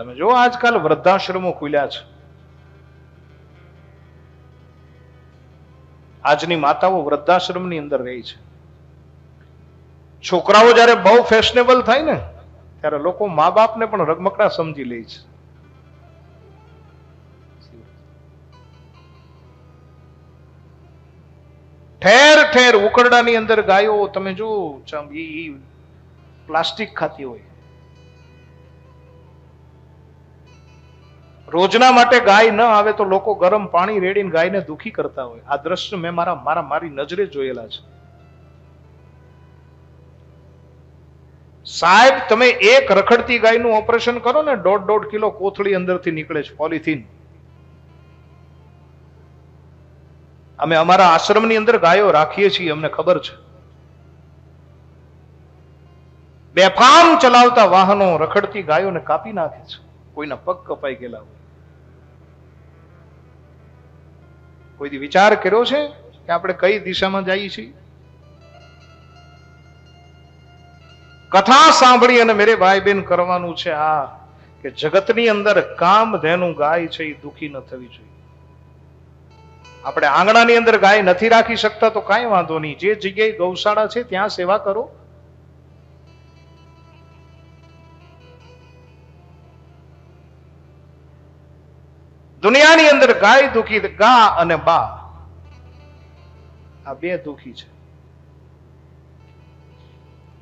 તમે જો આજકાલ વૃદ્ધાશ્રમો ખુલ્યા છે. આજની માતાઓ વૃદ્ધાશ્રમની અંદર રહી છે. છોકરાઓ જ્યારે બહુ ફેશનેબલ થાય ને, ત્યારે લોકો મા બાપને પણ રગમકડા સમજી લે છે. ઠેર ઠેર ઉકરડાની અંદર ગાયો, તમે જો પ્લાસ્ટિક ખાતી હોય. રોજના માટે ગાય ન આવે તો લોકો ગરમ પાણી રેડીને ગાયને દુખી કરતા હોય. આ દ્રશ્ય મેં મારા મારા મારી નજરે જોયેલા છે. સાહેબ, તમે એક રખડતી ગાયનું ઓપરેશન કરો ને દોઢ દોઢ કિલો કોથળી અંદરથી નીકળે છે, પોલિથીન. અમે અમારા આશ્રમની અંદર ગાયો રાખીએ છીએ, અમને ખબર છે. બેફામ ચલાવતા વાહનો રખડતી ગાયોને કાપી નાખે છે. કોઈના પગ કપાઈ ગયેલા હોય. કોઈ વિચાર કર્યો છે કે આપણે કઈ દિશામાં જઈએ છીએ? કથા સાંભળી અને મેરે ભાઈ બેન કરવાનું છે આ કે જગતની અંદર કામ ધેનું ગાય છે, એ દુખી ન થવી જોઈએ. આપણે આંગણાની અંદર ગાય નથી રાખી શકતા તો કાંઈ વાંધો નહીં. જે જગ્યાએ ગૌશાળા છે, ત્યાં સેવા કરો. દુનિયાની અંદર ગાય દુખી ગા અને બા. આ બે દુખી છે.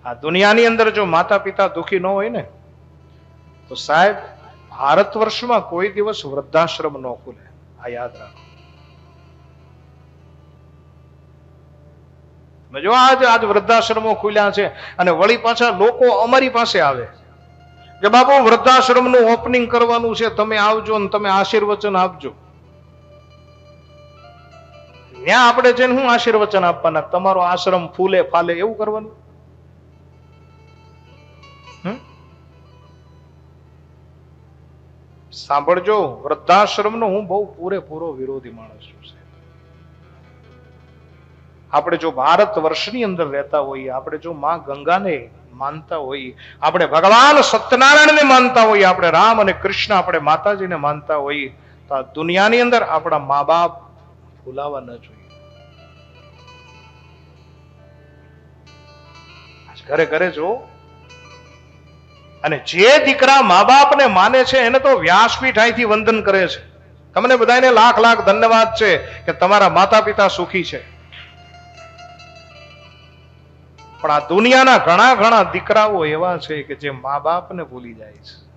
આ દુનિયાની અંદર જો માતા પિતા દુખી ન હોય ને, તો સાહેબ ભારત વર્ષમાં કોઈ દિવસ વૃદ્ધાશ્રમ ન ખુલે. આ યાદ રાખો. જો આજ આજ વૃદ્ધાશ્રમો ખુલ્યા છે અને વળી પાછા લોકો અમારી પાસે આવે. કે બાપુ, વૃદ્ધાશ્રમનું ઓપનિંગ કરવાનું છે, તમે આવજો ને તમે આશીર્વચન આપજો. ત્યાં આપણે જઈને હું આશીર્વચન આપવાના? તમારો આશ્રમ ફૂલે ફાલે એવું કરવાનું? સાંભળજો, વૃદ્ધાશ્રમનો હું બહુ પૂરેપૂરો વિરોધી માણસ છું આપણે જો ભારત વર્ષની અંદર રહેતા હોઈએ, આપણે જો માં ગંગાને માનતા હોઈએ આપણે ભગવાન સત્યનારાયણને માનતા હોઈએ આપણે રામ અને કૃષ્ણ આપણે માતાજીને માનતા હોઈએ તો આ દુનિયાની અંદર આપણા મા બાપ ભૂલાવા ન જોઈએ. ઘરે ઘરે જો. અને જે દીકરા મા બાપને માને છે, એને તો વ્યાસપીઠ અહીંથી વંદન કરે છે. તમને બધાને લાખ લાખ ધન્યવાદ છે કે તમારા માતા પિતા સુખી છે. પણ આ દુનિયાના ઘણા ઘણા દીકરાઓ એવા છે કે જે મા બાપને ભૂલી જાય છે.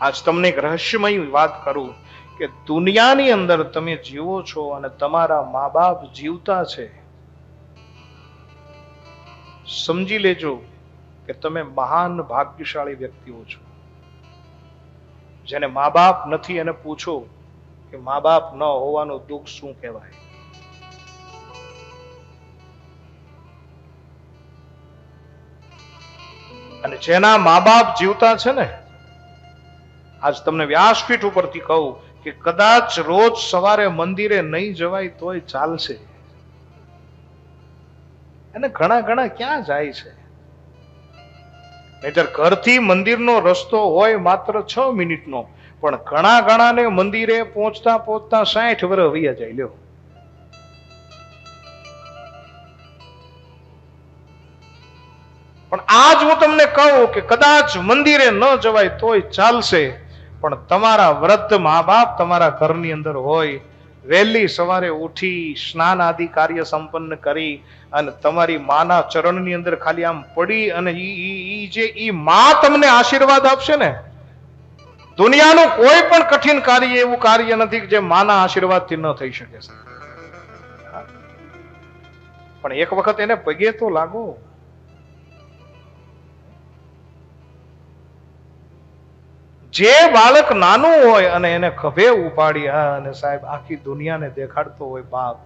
આજ તમને એક રહસ્યમય વાત કરું કે દુનિયાની અંદર તમે જીવો છો અને તમારા મા બાપ જીવતા છે. સમજી લેજો કે તમે મહાન ભાગ્યશાળી વ્યક્તિઓ છો. જેને મા બાપ નથી એને પૂછો કે મા બાપ ન હોવાનું દુઃખ શું કહેવાય? અને જેના મા બાપ જીવતા છે ને, આજ તમને વ્યાસપીઠ ઉપરથી કહું કે કદાચ રોજ સવારે મંદિરે નહીં જવાય તોય ચાલશે. અને ઘણા ઘણા ક્યાં જાય છે? નહીતર ઘરથી મંદિરનો રસ્તો હોય માત્ર છ મિનિટનો. પણ ઘણા ઘણાને મંદિરે પહોંચતા પહોંચતા સાઠ વર્ષ વૈયા જાય, લ્યો. પણ આજ હું તમને કહું કે કદાચ મંદિરે ન જવાય તોય ચાલશે, પણ તમારા વૃદ્ધ મા બાપ તમારા ઘરની અંદર હોય વહેલી સવારે ઉઠી સ્નાન આદિ કાર્ય સંપન્ન કરી અને તમારી માના ચરણની અંદર ખાલી આમ પડી અને ઈ જે ઈ માં તમને આશીર્વાદ આપશે ને, દુનિયાનું કોઈ પણ કઠિન કાર્ય એવું કાર્ય નથી જે માના આશીર્વાદથી ન થઈ શકે પણ એક વખત એને પગે તો લાગો. જે બાળક નાનું હોય અને એને ખભે ઉપાડી અને સાહેબ આખી દુનિયાને દેખાડતો હોય બાપ,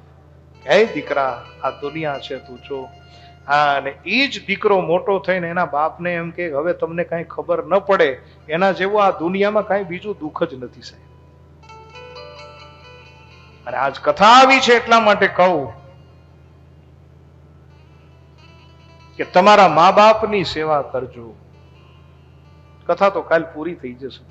હે દીકરા, આ દુનિયા છે, તું જો. હા, અને એ જ દીકરો મોટો થઈને એના બાપને એમ કે, હવે તમને કાંઈ ખબર ન પડે, એના જેવું આ દુનિયામાં કાંઈ બીજું દુઃખ જ નથી, સાહેબ. અને આજ કથા આવી છે એટલા માટે કહું કે તમારા મા બાપની સેવા કરજો. કથા તો કાલ પૂરી થઈ જશે.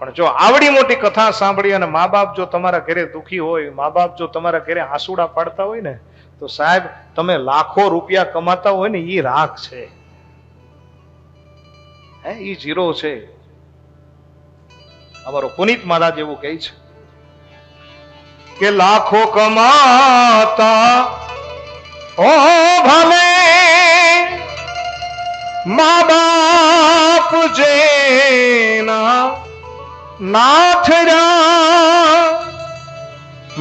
પણ જો આવડી મોટી કથા સાંભળી અને મા બાપ જો તમારા ઘરે દુખી હોય, મા બાપ જો તમારા ઘરે આંસુડા પાડતા હોય ને, તો સાહેબ, તમે લાખો રૂપિયા કમાતા હોય ને એ રાખ છે. હે એ જીરો છે. અમારો પુનિત મહારાજ એવું કહે છે કે લાખો કમાતા ઓ ભલે, મા બાપ જેના નાથડા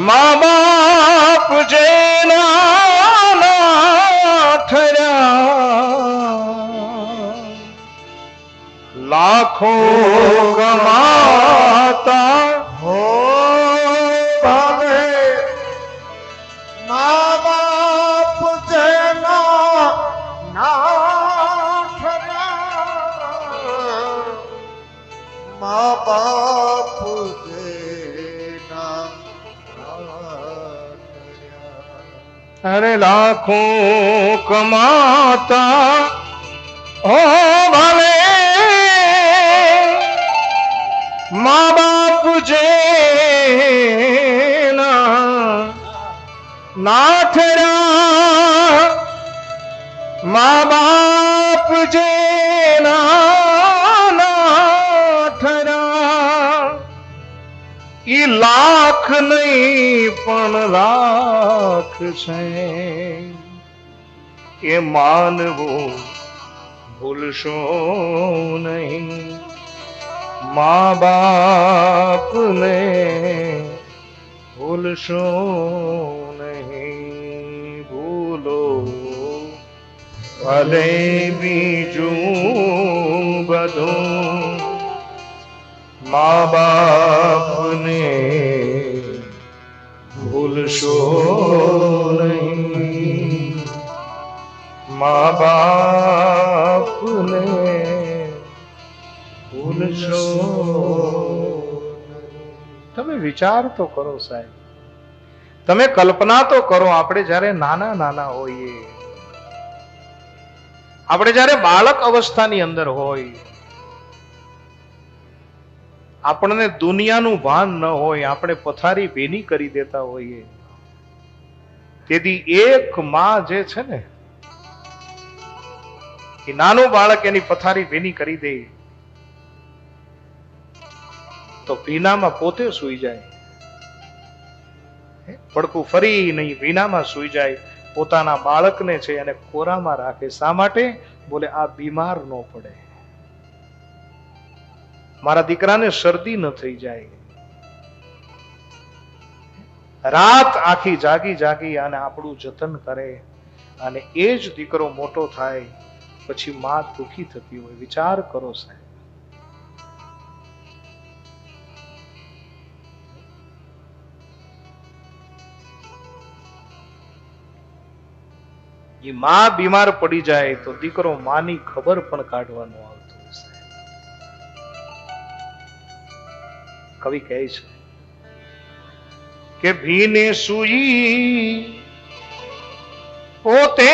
મા બાપ જેના નાથડા લાખો કમાતા અરે લાખો કમાતા. ઓ ભલે મા બાપ જેના નાથરા મા બાપ જેના નાથરા ઈ લાખ નહીં, પણ લાખ છે. એ માનવું ભૂલશો નહીં. મા બાપને ભૂલશો નહીં. ભૂલો ભલે બીજું બધું મા બાપને ભૂલશો નહીં મા બાપને ભૂલશો તમે વિચાર તો કરો સાહેબ. તમે કલ્પના તો કરો, આપણે જ્યારે નાના નાના હોઈએ, આપણે જ્યારે બાળક અવસ્થાની અંદર હોય, આપણને દુનિયાનું ભાન ન હોય, આપણે પથારી ભેની કરી દેતા હોઈએ તેથી એક માં જે છે ને, એ નાનું બાળક એની પથારી ભીની કરી દે. તો ભીનામાં પોતે સૂઈ જાય. પડકું ફરી નહીં, ભીનામાં સૂઈ જાય. પોતાના બાળકને છે એને કોરામાં રાખે. શા માટે? બોલે, આ બીમાર ન પડે. મારા દીકરાને શરદી ન થઈ જાય. રાત આખી જાગી જાગી અને આપણું જતન કરે અને એ જ દીકરો મોટો થાય, પછી માં દુખી થતી હોય. વિચાર કરો સાહેબ. એ માં બીમાર પડી જાય તો દીકરો માની ખબર પણ કાઢવાનો આવતો કવિ કહે છે કે ભીને સુઈ પોતે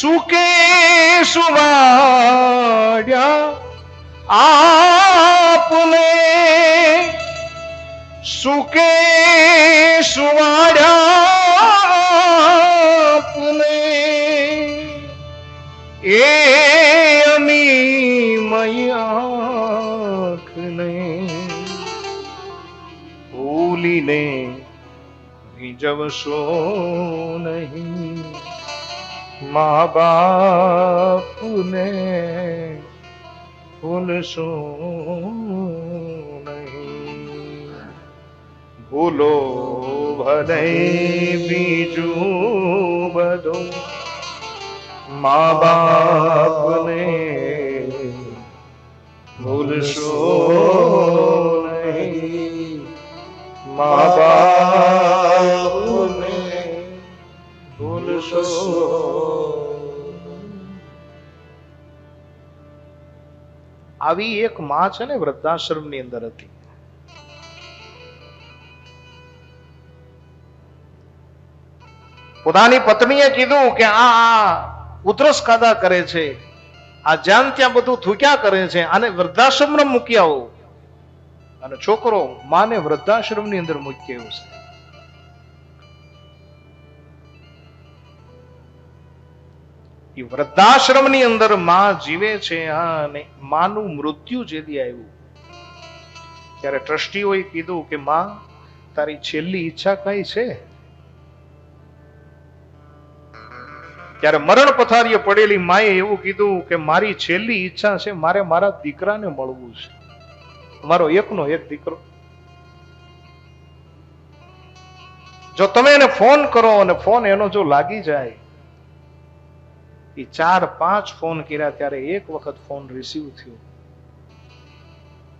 સુકે સુવાડ્યા આપને. સુકે સુવાડ્યા આપને. એ અમી મયાખને ભૂલીને ભીજવશો નહીં મા બાપને ભૂલશો નહીં ભૂલો ભલે બીજું બધું મા બાપને ભૂલશો મા બાપને ભૂલશો આવી એક માં છે ને વૃદ્ધાશ્રમની અંદર હતી. પોતાની પત્નીએ કીધું કે આ આ ઉધરસ કાદા કરે છે. આ જ્યાં ત્યાં બધું થૂક્યા કરે છે. આને વૃદ્ધાશ્રમ મૂકી આવો અને છોકરો માને વૃદ્ધાશ્રમની અંદર મૂકી છે. એ વૃદ્ધાશ્રમની અંદરમાં જીવે છે અને માનું મૃત્યુ જેદી આવ્યું. ત્યારે ટ્રસ્ટીઓએ કીધું કે, માં, તારી છેલ્લી ઈચ્છા કઈ છે? ત્યારે મરણ પથારીએ પડેલી માએ એવું કીધું કે, મારી છેલ્લી ઈચ્છા છે, મારે મારા દીકરાને મળવું છે. મારો એકનો એક દીકરો. જો તમે એને ફોન કરો અને ફોન એનો જો લાગી જાય એ ચાર પાંચ ફોન કર્યા ત્યારે એક વખત ફોન રિસીવ થયો.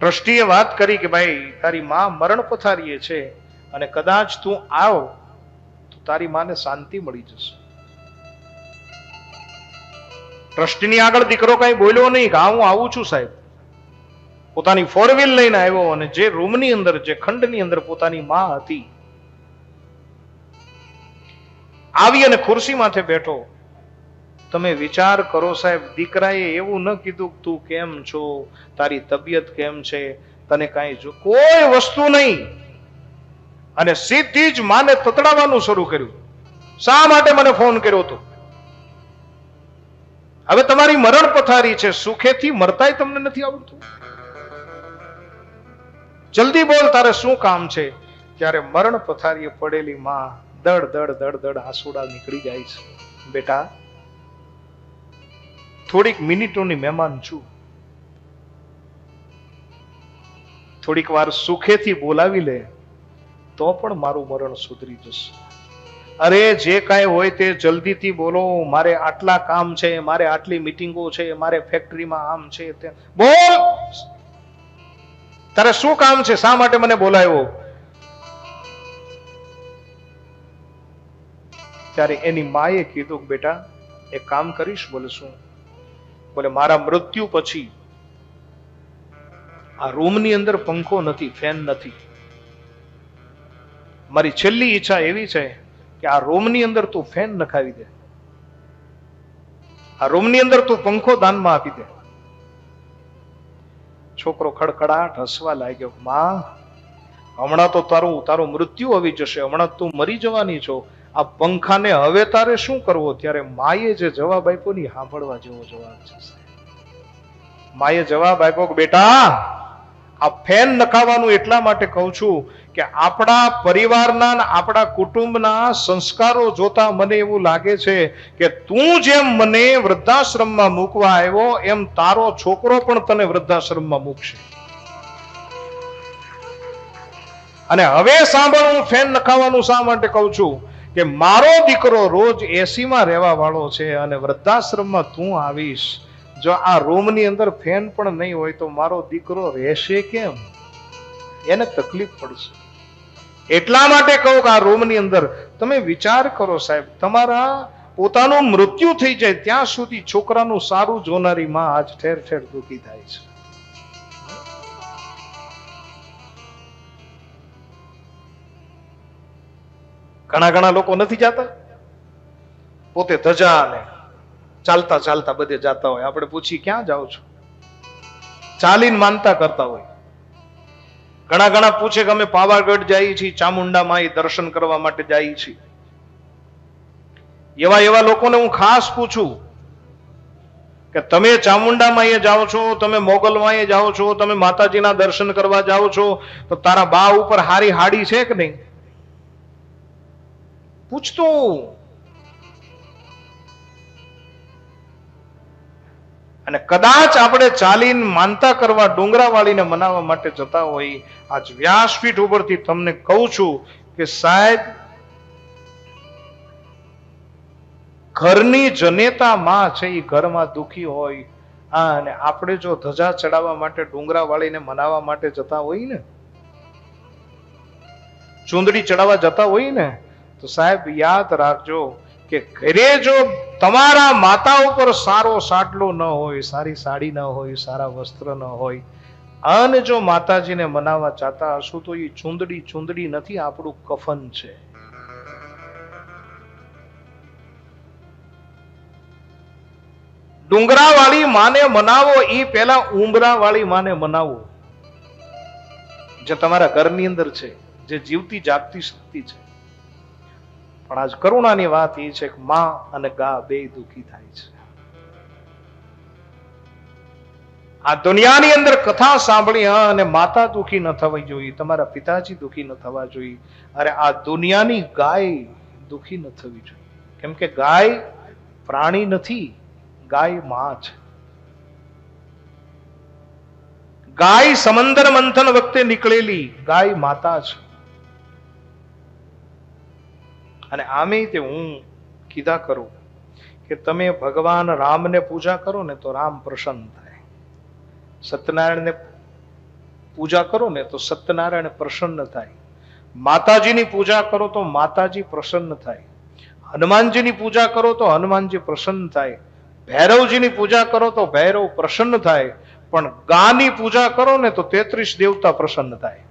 ટ્રસ્ટીએ વાત કરી કે ભાઈ, તારી માં મરણ પથારીએ છે અને કદાચ તું આવ, તો તારી માને શાંતિ મળી જશે. ટ્રસ્ટીની આગળ દીકરો કઈ બોલ્યો નહીં કે હું આવું છું સાહેબ. પોતાની ફોર વ્હીલ લઈને આવ્યો અને જે રૂમની અંદર, જે ખંડની અંદર પોતાની માં હતી, આવી અને ખુરશી માથે બેઠો. તમે વિચાર કરો સાહેબ, દીકરાએ એવું ન કીધું તું કેમ છો? તારી તબિયત કેમ છે? તને કાંઈ જો, કોઈ વસ્તુ નહીં. અને સીધી જ માને તતડાવવાનું શરૂ કર્યું. શા માટે મને ફોન કર્યો હતો હવે તમારી મરણ પથારી છે. સુખેથી મરતાય તમને નથી આવડતું. જલ્દી બોલ, તારે શું કામ છે? ત્યારે મરણ પથારીએ પડેલી માં દડ દડ દડ દડ આંસુડા નીકળી જાય છે. બેટા, થોડીક મિનિટોની મહેમાન છું. થોડીક વાર સુખેથી બોલાવી લે, તો પણ મારું મરણ સુધરી જશે. અરે, જે કાંઈ હોય તે જલ્દીથી બોલો. મારે આટલા કામ છે, મારે આટલી મિટિંગો છે, મારે ફેક્ટરીમાં આમ છે બોલ! તારે શું કામ છે? શા માટે મને બોલાવ્યો? ત્યારે એની માએ કીધું બેટા એ કામ કરીશ, બોલે શું? બોલે, મારા મૃત્યુ પછી આ રૂમની અંદર પંખો નથી, ફેન નથી. મારી છેલ્લી ઈચ્છા એવી છે કે આ રૂમની અંદર તું ફેન નખાવી દે. આ રૂમની અંદર તું પંખો દાનમાં આપી દે. છોકરો ખડખડાટ હસવા લાગ્યો, માં, હમણાં તો તારું તારું મૃત્યુ આવી જશે, હમણાં તું મરી જવાની છો. આ પંખાને હવે તારે શું કરવો? ત્યારે માએ જે જવાબ આપ્યો ને સાંભળવા જેવો જવાબ છે માએ જવાબ આપ્યો કે, બેટા, આ ફેન નખાવાનું એટલા માટે કહું છું કે આપણા પરિવારના આપણા કુટુંબના સંસ્કારો જોતા મને એવું લાગે છે કે તું જેમ મને વૃદ્ધાશ્રમમાં મૂકવા આવ્યો, એમ તારો છોકરો પણ તને વૃદ્ધાશ્રમમાં મૂકશે. અને હવે સાંભળ, હું ફેન નખાવાનું શા માટે કહું છું કે મારો દીકરો રોજ એસીમાં રહેવા વાળો છે અને વૃદ્ધાશ્રમમાં તું આવીશ. જો આ રૂમની અંદર ફેન પણ નહીં હોય તો મારો દીકરો રહેશે કેમ? એને તકલીફ પડશે. એટલા માટે કહું કે આ રૂમની અંદર તમે વિચાર કરો સાહેબ, તમારા પોતાનું મૃત્યુ થઈ જાય ત્યાં સુધી છોકરાનું સારું જોનારી માં આજ ઠેર ઠેર દુઃખી થાય છે. ઘણા ઘણા લોકો નથી જાતા? પોતે ધજા ને ચાલતા ચાલતા બધે જાતા હોય. આપણે પૂછી ક્યાં જાઓ છો? ચાલીને માનતા કરતા હોય. ઘણા ઘણા પૂછે કે અમે પાવાગઢ જઈએ છીએ ચામુંડા માં દર્શન કરવા માટે જઈએ છીએ. એવા એવા લોકોને હું ખાસ પૂછું કે તમે ચામુંડામાં એ જાઓ છો, તમે મોગલમાં એ જાઓ છો, તમે માતાજીના દર્શન કરવા જાઓ છો, તો તારા બા ઉપર હારી હાડી છે કે નહીં? પૂછતું અને કદાચ આપણે ચાલીને માનતા કરવા ડુંગરાવાળીને મનાવવા માટે જતા હોય, આજ વ્યાસપીઠ ઉપરથી તમને કહું છું કે સાહેબ, ઘરની જનેતા માં છે એ ઘરમાં દુખી હોય, હા, અને આપણે જો ધજા ચડાવવા માટે ડુંગરા વાળીને મનાવવા માટે જતા હોય ને, ચૂંદડી ચડાવવા જતા હોય ને, તો સાહેબ યાદ રાખજો કે ઘરે જો તમારા માતા ઉપર સારો સાટલો ન હોય, સારી સાડી ન હોય, સારા વસ્ત્ર ન હોય, અને જો માતાજીને મનાવવા ચાહતા હશો, તો એ ચૂંદડી ચૂંદડી નથી, આપણું કફન છે. ડુંગરાવાળી માને મનાવો એ પેલા પહેલા ઉમરાવાળી માને મનાવો. જે તમારા ઘરની અંદર છે, જે જીવતી જાગતી શક્તિ છે. પણ આજ કરુણાની વાત એ છે કે માં અને ગા બે દુખી થાય છે. આ દુનિયાની અંદર કથા સાંભળી અને માતા દુખી ન થવી જોઈએ, તમારા પિતાજી દુખી ન થવા જોઈએ. અરે આ દુનિયાની ગાય દુખી ન થવી જોઈએ. કેમ કે ગાય પ્રાણી નથી, ગાયમાં છે. ગાય સમંદર મંથન વખતે નીકળેલી ગાય માતા છે. અને આમે તે હું કીધા કરું કે તમે ભગવાન રામને પૂજા કરો ને તો રામ પ્રસન્ન થાય. સત્યનારાયણને પૂજા કરો ને તો સત્યનારાયણ પ્રસન્ન થાય. માતાજીની પૂજા કરો તો માતાજી પ્રસન્ન થાય. હનુમાનજીની પૂજા કરો તો હનુમાનજી પ્રસન્ન થાય. ભૈરવજીની પૂજા કરો તો ભૈરવ પ્રસન્ન થાય. પણ ગાની પૂજા કરો ને તો તેત્રીસ દેવતા પ્રસન્ન થાય.